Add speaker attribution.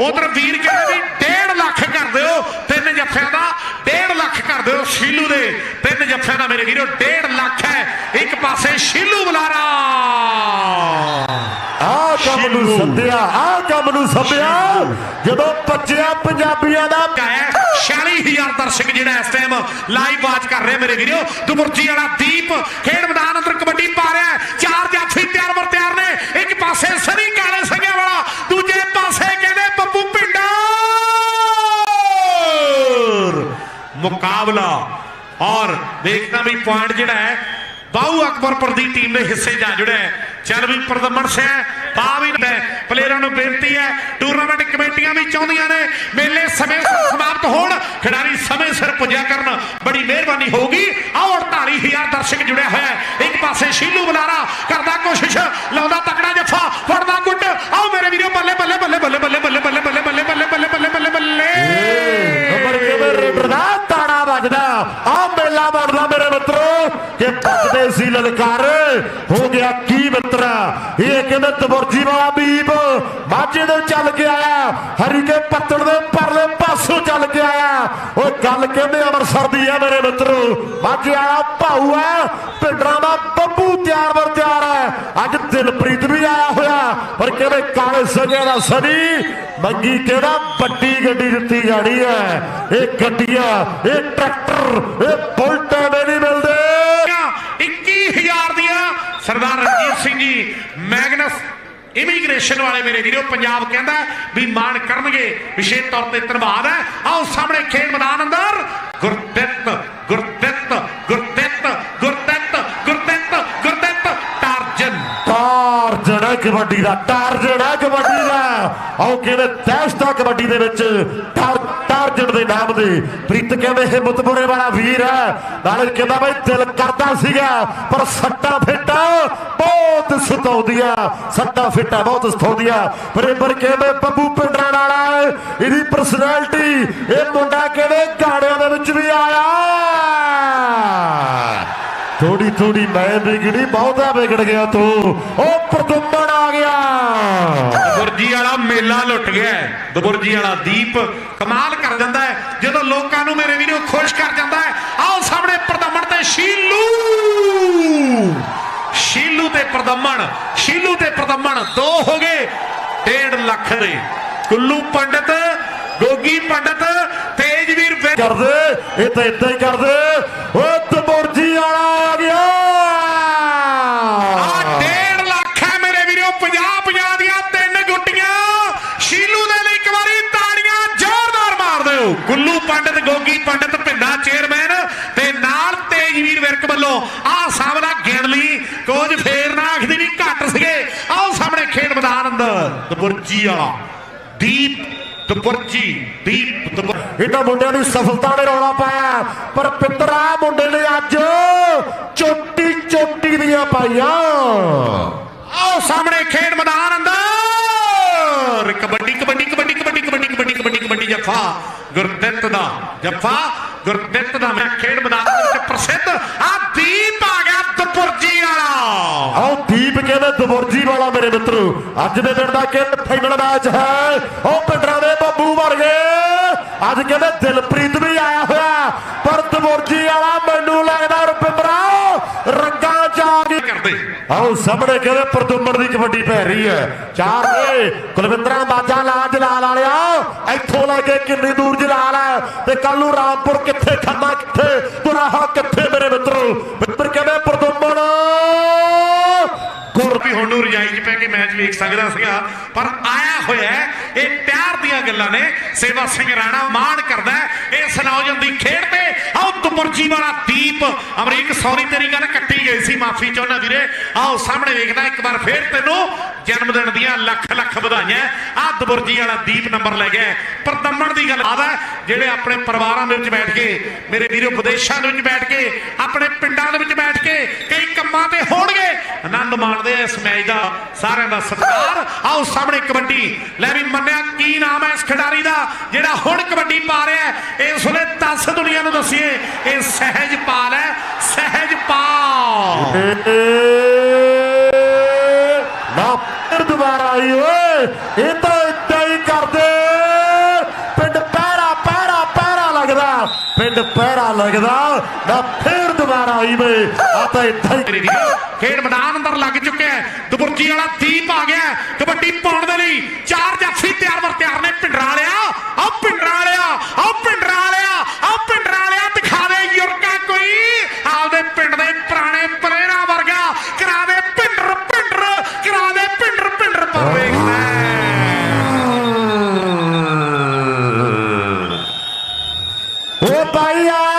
Speaker 1: ਉਧਰ ਵੀਰ ਕਹਿੰਦੇ ਵੀ 1.5 ਲੱਖ ਕਰ ਦਿਓ ਤਿੰਨ ਜੱਫਿਆਂ ਦਾ 1.5 ਲੱਖ ਕਰ ਦਿਓ ਸ਼ੀਲੂ ਦੇ। ਤਿੰਨ ਜੱਫਿਆਂ ਦਾ ਮੇਰੇ ਵੀਰੋ 1.5 ਲੱਖ ਹੈ। ਇੱਕ ਪਾਸੇ ਸ਼ੀਲੂ ਬੁਲਾਰਾ।
Speaker 2: ਆ ਕੰਮ ਨੂੰ। ਸੱਦਿਆ ਆ ਕੰਮ ਨੂੰ ਸੱਦਿਆ। ਜਦੋਂ ਬੱਚਿਆ ਪੰਜਾਬੀਆਂ ਦਾ
Speaker 1: ਹੈ 46000 ਦਰਸ਼ਕ ਜਿਹੜਾ ਇਸ ਟਾਈਮ ਲਾਈਵ ਵਾਚ ਕਰ ਰਹੇ ਮੇਰੇ ਵੀਰੋ। ਦੁਬੁਰਜੀ ਵਾਲਾ ਦੀਪ ਖੇਡ ਮੈਦਾਨ ਅੰਦਰ ਕਬੱਡੀ ਪਾ ਰਿਹਾ। ਚਾਰ ਜਾਫੀ ਤਿਆਰ ਬਰ ਤਿਆਰ ਨੇ। ਇੱਕ ਪਾਸੇ ਸਨੀ ਕਾਲੇ ਸਿੰਘਾਂ ਮੁਕਾਬਲਾ। ਔਰ ਦੇਖਣਾ ਵੀ ਪੁਆਇੰਟ ਜਿਹੜਾ ਹੈ ਬਾਹੂ ਅਕਬਰਪੁਰ ਦੀ ਟੀਮ ਦੇ ਹਿੱਸੇ ਜਾ ਜੁੜਿਆ ਚੱਲ ਵੀ ਪ੍ਰਦਮਨ ਸਿਆ ਪਾ ਵੀ ਪਲੇਅਰਾਂ ਨੂੰ ਬੇਨਤੀ ਹੈ ਟੂਰਨਾਮੈਂਟ ਕਮੇਟੀਆਂ ਵੀ ਚਾਹੁੰਦੀਆਂ ਨੇ। ਮੇਲੇ ਸਮੇਂ ਸਿਰ ਸਮਾਪਤ ਹੋਣ, ਖਿਡਾਰੀ ਸਮੇਂ ਸਿਰ ਪੁੱਜਿਆ ਕਰਨ। ਬੜੀ ਮਿਹਰਬਾਨੀ ਹੋਊਗੀ। ਆਓ 48000 ਦਰਸ਼ਕ ਜੁੜਿਆ ਹੋਇਆ ਇੱਕ ਪਾਸੇ ਸ਼ੀਲੂ ਬਲਾਰਾ ਕਰਦਾ ਕੋਸ਼ਿਸ਼, ਲਾਉਂਦਾ ਤਕੜਾ ਜੱਫਾ, ਫੜਦਾ ਗੁੱਟ। ਆਓ, ਮੇਰੇ ਵੀਰੋ ਬੱਲੇ ਬੱਲੇ ਬੱਲੇ ਬੱਲੇ ਬੱਲੇ ਬੱਲੇ
Speaker 2: ਮੇਰੇ ਮਿੱਤਰੋ ਕਿ ਵੱਜਦੇ ਸੀ ਲਲਕਾਰ। ਹੋ ਗਿਆ ਕੀ ਮਿੱਤਰਾ? ਇਹ ਕਹਿੰਦੇ ਤਬਰਜੀ ਵਾਲਾ ਬੀਬ ਮਾਝੇ ਦੇ ਚੱਲ ਕੇ ਆਇਆ। ਹਰੀ ਕੇ ਪੱਤਣ ਦੇ ਪਰਲੇ ਪਾਸੋਂ ਚੱਲ ਕੇ ਆਇਆ। ਉਹ ਗੱਲ ਕਹਿੰਦੇ ਅੰਮ੍ਰਿਤਸਰ ਦੀ ਆ ਮੇਰੇ ਮਿੱਤਰੋ। ਮਾਝੇ ਆਇਆ ਭਾਊ ਆ ਪਿੰਡਰਾਂ ਦਾ ਬੱਬੂ ਤਿਆਰ ਵਰ ਤਿਆਰ ਹੈ ਅੱਜ ਦਿਲਪ੍ਰੀਤ ਵੀ ਆਇਆ ਹੋਇਆ ਪਰ ਕਹਿੰਦੇ ਕਾਲੇ ਸਗਿਆਂ ਦਾ ਸਨੀ। ਮੰਗੀ ਕਿਹੜਾ? ਵੱਡੀ ਗੱਡੀ ਦਿੱਤੀ ਜਾਣੀ ਹੈ। ਇਹ ਗੱਡੀਆਂ, ਇਹ ਟਰੈਕਟਰ, ਇਹ ਬੁਲਟਾਂ ਦੇ ਨਹੀਂ ਮਿਲਦੇ।
Speaker 1: 21000 ਦੀਆਂ ਸਰਦਾਰ ਰਣਜੀਤ ਸਿੰਘ ਜੀ, ਮੈਗਨਸ ਇਮੀਗ੍ਰੇਸ਼ਨ ਵਾਲੇ ਮੇਰੇ ਵੀਰੋ, ਪੰਜਾਬ ਕਹਿੰਦਾ ਵੀ ਮਾਣ ਕਰਨਗੇ। ਵਿਸ਼ੇਸ਼ ਤੌਰ ਤੇ ਧੰਨਵਾਦ ਹੈ। ਆਓ ਸਾਹਮਣੇ ਖੇਡ ਮੈਦਾਨ ਅੰਦਰ। ਗੁਰਦਿੱਤ ਗੁਰਦਿੱਤ ਟਾਰਜਨ
Speaker 2: ਟਾਰ ਕਬੱਡੀ ਦਾ ਟਾਰ ਜੜਾ ਕਬੱਡੀ ਦਾ। ਆਓ ਕਹਿੰਦੇ ਦਹਿਸ਼ਤਾ ਕਬੱਡੀ ਦੇ ਵਿੱਚ ਟਾਰਜਨ ਦੇ ਨਾਮ ਦੇ। ਪ੍ਰੀਤ ਕਹਿੰਦੇ ਇਹ ਵਾਲਾ ਵੀਰ ਹੈ। ਨਾਲੇ ਕਹਿੰਦਾ ਬਈ ਦਿਲ ਕਰਦਾ ਸੀਗਾ, ਪਰ ਸੱਟਾਂ ਫੇਟਾਂ ਬਹੁਤ ਸਤਾਉਂਦੀਆਂ। ਸੱਟਾਂ ਫੇਟਾਂ ਬਹੁਤ ਸਤਾਉਂਦੀਆਂ। ਪਰ ਪਰ ਕਹਿੰਦੇ ਬੱਬੂ ਪਿੰਡਰਾਂ ਵਾਲਾ ਇਹਦੀ ਪਰਸਨੈਲਿਟੀ ਇਹ ਮੁੰਡਾ ਕਹਿੰਦੇ ਗਾਣਿਆਂ ਦੇ ਵਿੱਚ ਵੀ ਆਇਆ। ਥੋੜੀ ਥੋੜੀ ਮੈਂ ਵਿਗੜੀ ਬਹੁਤਾ ਵਿਗੜ ਗਿਆ ਤੂੰ। ਉਹ ਪ੍ਰਦੁੰਮਣ ਆ ਗਿਆ।
Speaker 1: ਦਬੁਰਜੀ ਵਾਲਾ ਮੇਲਾ ਲੁੱਟ ਗਿਆ। ਦਬੁਰਜੀ ਵਾਲਾ ਦੀਪ ਕਮਾਲ ਕਰ ਜਾਂਦਾ ਹੈ। ਜਦੋਂ ਲੋਕਾਂ ਨੂੰ ਮੇਰੇ ਵੀਰੋ ਖੁਸ਼ ਕਰ ਜਾਂਦਾ ਹੈ ਆਓ ਸਾਹਮਣੇ ਪ੍ਰਦਮਣ ਤੇ ਸ਼ੀਲੂ। ਸ਼ੀਲੂ ਤੇ ਪ੍ਰਦਮਣ ਸ਼ੀਲੂ ਤੇ ਪ੍ਰਦਮਣ ਦੋ ਹੋ ਗਏ 1.5 ਲੱਖ ਦੇ। ਕੁੱਲੂ ਪੰਡਤ ਗੋਗੀ ਪੰਡਤ ਤੇਜਵੀਰ
Speaker 2: ਕਰਦੇ ਇਹ ਤਾਂ ਇਦਾਂ ਹੀ ਕਰਦੇ ਓ ਤਮੋਰਜੀ ਵਾਲਾ ਆ ਗਿਆ
Speaker 1: ਆ 1.5 ਲੱਖ ਹੈ ਮੇਰੇ ਵੀਰੋ 50 50 ਦੀਆਂ ਤਿੰਨ ਗੁੱਟੀਆਂ ਸ਼ੀਲੂ ਦੇ ਲਈ ਇੱਕ ਵਾਰੀ ਤਾੜੀਆਂ ਜ਼ੋਰਦਾਰ ਮਾਰ ਦਿਓ ਗੁੱਲੂ ਪੰਡਤ ਗੋਗੀ ਪੰਡਤ ਪਿੰਡਾ ਚੇਅਰਮੈਨ ਤੇ ਨਾਲ ਤੇਜਵੀਰ ਵਿਰਕ ਵੱਲੋਂ ਆ ਸਾਹਮਣਾ ਗਿਣ ਲਈ ਕੁਝ ਫੇਰ ਨਾ ਆਖਦੀ ਵੀ ਘੱਟ ਸੀਗੇ ਆਓ ਅੰਦਰ ਦਬੁਰਜੀ ਵਾਲਾ ਦੀਪ ਦਬੁਰਜੀ ਦੀਪ
Speaker 2: ਇਹ ਤਾਂ ਮੁੰਡਿਆਂ ਦੀ ਸਫਲਤਾ ਨੇ ਰੌਲਾ ਪਾਇਆ ਪਰ ਪਿੱਤਰਾ ਮੁੰਡੇ ਨੇ ਅੱਜ ਚੋਟੀ ਚੋਟੀ ਦੀਆਂ ਪਾਈਆਂ
Speaker 1: ਆਓ ਸਾਹਮਣੇ ਖੇਡ ਮੈਦਾਨ ਅੰਦਰ ਕਬੱਡੀ ਕਬੱਡੀ ਕਬੱਡੀ ਕਬੱਡੀ ਕਬੱਡੀ ਕਬੱਡੀ ਕਬੱਡੀ ਕਬੱਡੀ ਜੱਫਾ ਗੁਰਦਿੱਤ ਦਾ ਜੱਫਾ ਗੁਰਦਿੱਤ ਦਾ ਮੈਂ ਖੇਡ ਮੈਦਾਨ ਵਿੱਚ ਪ੍ਰਸਿੱਧ ਆ ਦੀਪ ਆ ਗਿਆ ਦਪੁਰਜੀ ਵਾਲਾ
Speaker 2: ਆਓ ਦੀਪ ਕਹਿੰਦੇ ਦਬੁਰਜੀ ਵਾਲਾ ਮੇਰੇ ਮਿੱਤਰੋ। ਅੱਜ ਦੇ ਦਿਨ ਦਾ ਕਿਹੜਾ ਫਾਈਨਲ ਮੈਚ ਹੈ। ਉਹ ਪਿੰਡਰਾਂ ਦੇ ਬੱਬੂ ਵਰਗੇ। ਅੱਜ ਕਹਿੰਦੇ ਦਿਲਪ੍ਰੀਤ ਵੀ ਆਇਆ ਹੋਇਆ। ਪਰ ਦਬੁਰਜੀ ਵਾਲਾ ਮੈਨੂੰ ਲੱਗਦਾ ਰੁਪਿੰਦਰਾ ਰੰਗਾਂ ਚ ਆ ਗਈ।
Speaker 1: ਕਰਦੇ?
Speaker 2: ਆਓ ਸਾਹਮਣੇ ਕਹਿੰਦੇ ਪ੍ਰਦੁੰਮਣ ਦੀ ਕਬੱਡੀ ਪੈ ਰਹੀ ਹੈ। ਚਾਰ ਨੇ ਕੁਲਵਿੰਦਰਾ ਬਾਜਾ ਲਾ ਜਲਾਲ ਵਾਲਿਆ। ਇੱਥੋਂ ਲੈ ਕੇ ਕਿੰਨੀ ਦੂਰ ਜਲਾਲ ਹੈ। ਤੇ ਕੱਲ ਨੂੰ ਰਾਮਪੁਰ ਕਿੱਥੇ ਖੰਨਾ ਕਿੱਥੇ ਤੁਰਾਹਾ ਕਿੱਥੇ ਗੁਰ
Speaker 1: ਰਜਾਈ 'ਚ ਪੈ ਕੇ ਮੈਚ ਵੇਖ ਸਕਦਾ ਸੀਗਾ। ਪਰ ਆਇਆ ਹੋਇਆ ਇਹ ਪਿਆਰ ਦੀਆਂ ਗੱਲਾਂ ਨੇ। ਸੇਵਾ ਸਿੰਘ ਰਾਣਾ ਮਾਣ ਕਰਦਾ ਇਸ ਨੌਜਵਾਨ ਦੀ ਖੇਡ ਤੇ ਆਓ ਦਪੁਰਜੀ ਵਾਲਾ ਦੀਪ। ਅਮਰੀਕ ਸੌਰੀ ਤੇਰੀ ਗੱਲ ਕੱਟੀ ਗਈ ਸੀ, ਮਾਫੀ ਚਾਹੁੰਦਾ ਵੀਰੇ। ਆਓ, ਸਾਹਮਣੇ ਵੇਖਦਾ, ਇੱਕ ਵਾਰ ਫੇਰ ਤੈਨੂੰ ਜਨਮ ਦਿਨ ਦੀਆਂ ਲੱਖ ਲੱਖ ਵਧਾਈਆਂ। ਆ ਦਪੁਰਜੀ ਵਾਲਾ ਦੀਪ ਨੰਬਰ ਲੈ ਗਿਆ ਪਰ ਦੰਮਣ ਦੀ ਗੱਲ ਆਦਾ ਜਿਹੜੇ ਆਪਣੇ ਪਰਿਵਾਰਾਂ ਦੇ ਵਿੱਚ ਬੈਠ ਕੇ, ਮੇਰੇ ਵੀਰੋ, ਵਿਦੇਸ਼ਾਂ ਦੇ ਵਿੱਚ ਬੈਠ ਕੇ, ਆਪਣੇ ਪਿੰਡਾਂ ਦੇ ਵਿੱਚ ਬੈਠ ਕੇ, ਕਈ ਕੰਮਾਂ ਤੇ ਹੋਣਗੇ ਆਨੰਦ ਮਾਣਦੇ ਆ ਇਸ ਮੈਚ ਦਾ, ਸਾਰਿਆਂ ਦਾ ਸਤਿਕਾਰ। ਆਓ ਸਾਹਮਣੇ ਕਬੱਡੀ। ਲੈ ਵੀ ਮੰਨਿਆ, ਕੀ ਨਾਮ ਹੈ ਇਸ ਖਿਡਾਰੀ ਦਾ, ਜਿਹੜਾ ਹੁਣ ਕਬੱਡੀ ਪਾ ਰਿਹਾ ਹੈ? ਇਸ ਵੇਲੇ 10 ਦੁਨੀਆ ਨੂੰ ਦੱਸੀਏ, ਇਹ ਸਹਿਜਪਾਲ ਹੈ ਸਹਿਜਪਾਲ
Speaker 2: ਨਾ ਫਿਰ ਦੁਬਾਰਾ ਆਈ ਓਏ ਇਹ ਤਾਂ ਐਂਡ ਪਹਿਰਾ ਲੱਗਦਾ ਨਾ ਫੇਰ ਦੁਬਾਰਾ ਆਈ ਵੇ ਆ ਤਾਂ ਇੱਥੇ ਹੀ
Speaker 1: ਖੇਡ ਮੈਦਾਨ ਅੰਦਰ ਲੱਗ ਚੁੱਕਿਆ ਹੈ। ਵਾਲਾ ਦੀਪ ਆ ਗਿਆ ਕਬੱਡੀ ਪਾਉਣ ਦੇ ਲਈ ਚਾਰ ਜਾਫੀ ਤਿਆਰ ਵਰ ਤਿਆਰ ਨੇ। ਪਿੰਡਰਾ ਲਿਆ। ਆ ਪਿੰਡਰਾ ਲਿਆ। ਆ paia